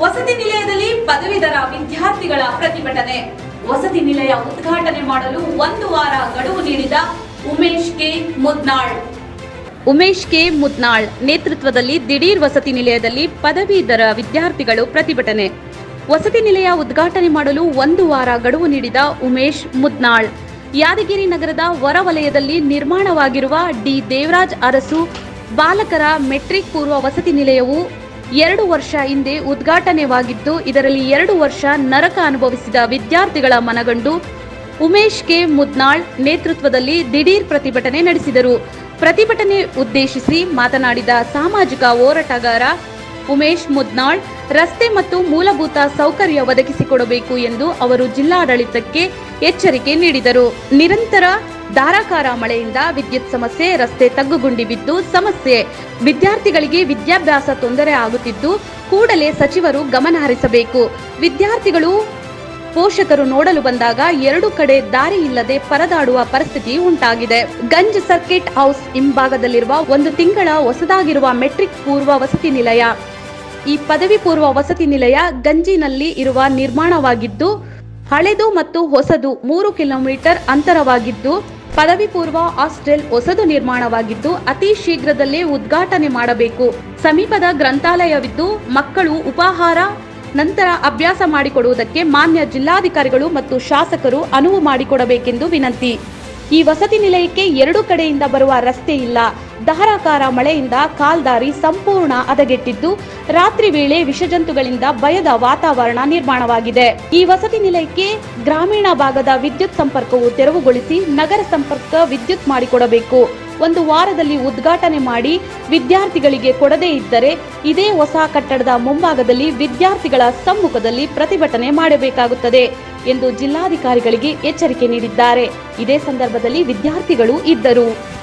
ವಸತಿ ನಿಲಯದಲ್ಲಿ ಪದವೀಧರ ವಿದ್ಯಾರ್ಥಿಗಳ ಪ್ರತಿಭಟನೆ. ವಸತಿ ನಿಲಯ ಉದ್ಘಾಟನೆ ಮಾಡಲು ಒಂದು ವಾರ ಗಡುವು ನೀಡಿದ ಉಮೇಶ್ ಕೆ. ಮುದ್ನಾಳ್. ಉಮೇಶ್ ಕೆ. ಮುದ್ನಾಳ್ ನೇತೃತ್ವದಲ್ಲಿ ದಿಢೀರ್ ವಸತಿ ನಿಲಯದಲ್ಲಿ ಪದವೀಧರ ವಿದ್ಯಾರ್ಥಿಗಳು ಪ್ರತಿಭಟನೆ. ವಸತಿ ನಿಲಯ ಉದ್ಘಾಟನೆ ಮಾಡಲು ಒಂದು ವಾರ ಗಡುವು ನೀಡಿದ ಉಮೇಶ್ ಮುದ್ನಾಳ್. ಯಾದಗಿರಿ ನಗರದ ಹೊರವಲಯದಲ್ಲಿ ನಿರ್ಮಾಣವಾಗಿರುವ ಡಿ. ದೇವರಾಜ್ ಅರಸು, ಬಾಲಕರ ಮೆಟ್ರಿಕ್ ಪೂರ್ವ ವಸತಿ ನಿಲಯವು ಎರಡು ವರ್ಷ ಹಿಂದೆ ಉದ್ಘಾಟನೆವಾಗಿದ್ದು, ಇದರಲ್ಲಿ ಎರಡು ವರ್ಷ ನರಕ ಅನುಭವಿಸಿದ ವಿದ್ಯಾರ್ಥಿಗಳ ಮನಗಂಡು ಉಮೇಶ್ ಕೆ. ಮುದ್ನಾಳ್ ನೇತೃತ್ವದಲ್ಲಿ ದಿಢೀರ್ ಪ್ರತಿಭಟನೆ ನಡೆಸಿದರು. ಪ್ರತಿಭಟನೆ ಉದ್ದೇಶಿಸಿ ಮಾತನಾಡಿದ ಸಾಮಾಜಿಕ ಹೋರಾಟಗಾರ ಉಮೇಶ್ ಮುದ್ನಾಳ್ ರಸ್ತೆ ಮತ್ತು ಮೂಲಭೂತ ಸೌಕರ್ಯ ಒದಗಿಸಿಕೊಡಬೇಕು ಎಂದು ಅವರು ಜಿಲ್ಲಾಡಳಿತಕ್ಕೆ ಎಚ್ಚರಿಕೆ ನೀಡಿದರು. ನಿರಂತರ ಧಾರಾಕಾರ ಮಳೆಯಿಂದ ವಿದ್ಯುತ್ ಸಮಸ್ಯೆ, ರಸ್ತೆ ತಗ್ಗುಗುಂಡಿ ಬಿದ್ದು ಸಮಸ್ಯೆ. ವಿದ್ಯಾರ್ಥಿಗಳಿಗೆ ವಿದ್ಯಾಭ್ಯಾಸ ತೊಂದರೆ ಆಗುತ್ತಿದ್ದು ಕೂಡಲೇ ಸಚಿವರು ಗಮನ ಹರಿಸಬೇಕು. ವಿದ್ಯಾರ್ಥಿಗಳು, ಪೋಷಕರು ನೋಡಲು ಬಂದಾಗ ಎರಡು ಕಡೆ ದಾರಿ ಇಲ್ಲದೆ ಪರದಾಡುವ ಪರಿಸ್ಥಿತಿ ಉಂಟಾಗಿದೆ. ಗಂಜ್ ಸರ್ಕಿಟ್ ಹೌಸ್ ಹಿಂಭಾಗದಲ್ಲಿರುವ ಒಂದು ತಿಂಗಳ ಹೊಸದಾಗಿರುವ ಮೆಟ್ರಿಕ್ ಪೂರ್ವ ವಸತಿ ನಿಲಯ ಈ ಪದವಿ ಪೂರ್ವ ವಸತಿ ನಿಲಯ ಗಂಜಿನಲ್ಲಿ ಇರುವ ನಿರ್ಮಾಣವಾಗಿದ್ದು, ಹಳೆದು ಮತ್ತು ಹೊಸದು ಮೂರು ಕಿಲೋಮೀಟರ್ ಅಂತರವಾಗಿದ್ದು, ಪದವಿ ಪೂರ್ವ ಹಾಸ್ಟೆಲ್ ಹೊಸದು ನಿರ್ಮಾಣವಾಗಿದ್ದು, ಅತಿ ಶೀಘ್ರದಲ್ಲೇ ಉದ್ಘಾಟನೆ ಮಾಡಬೇಕು. ಸಮೀಪದ ಗ್ರಂಥಾಲಯವಿದ್ದು, ಮಕ್ಕಳು ಉಪಾಹಾರ, ನಂತರ ಅಭ್ಯಾಸ ಮಾಡಿಕೊಡುವುದಕ್ಕೆ ಮಾನ್ಯ ಜಿಲ್ಲಾಧಿಕಾರಿಗಳು ಮತ್ತು ಶಾಸಕರು ಅನುವು ಮಾಡಿಕೊಡಬೇಕೆಂದು ವಿನಂತಿ. ಈ ವಸತಿ ನಿಲಯಕ್ಕೆ ಎರಡು ಕಡೆಯಿಂದ ಬರುವ ರಸ್ತೆ ಇಲ್ಲ. ಧಾರಾಕಾರ ಮಳೆಯಿಂದ ಕಾಲ್ದಾರಿ ಸಂಪೂರ್ಣ ಹದಗೆಟ್ಟಿದ್ದು, ರಾತ್ರಿ ವೇಳೆ ವಿಷಜಂತುಗಳಿಂದ ಭಯದ ವಾತಾವರಣ ನಿರ್ಮಾಣವಾಗಿದೆ. ಈ ವಸತಿ ನಿಲಯಕ್ಕೆ ಗ್ರಾಮೀಣ ಭಾಗದ ವಿದ್ಯುತ್ ಸಂಪರ್ಕವು ತೆರವುಗೊಳಿಸಿ ನಗರ ಸಂಪರ್ಕ ವಿದ್ಯುತ್ ಮಾಡಿಕೊಡಬೇಕು. ಒಂದು ವಾರದಲ್ಲಿ ಉದ್ಘಾಟನೆ ಮಾಡಿ ವಿದ್ಯಾರ್ಥಿಗಳಿಗೆ ಕೊಡದೇ ಇದ್ದರೆ, ಇದೇ ಹೊಸ ಕಟ್ಟಡದ ಮುಂಭಾಗದಲ್ಲಿ ವಿದ್ಯಾರ್ಥಿಗಳ ಸಮ್ಮುಖದಲ್ಲಿ ಪ್ರತಿಭಟನೆ ಮಾಡಬೇಕಾಗುತ್ತದೆ ಎಂದು ಜಿಲ್ಲಾಧಿಕಾರಿಗಳಿಗೆ ಎಚ್ಚರಿಕೆ ನೀಡಿದ್ದಾರೆ. ಇದೇ ಸಂದರ್ಭದಲ್ಲಿ ವಿದ್ಯಾರ್ಥಿಗಳು ಇದ್ದರು.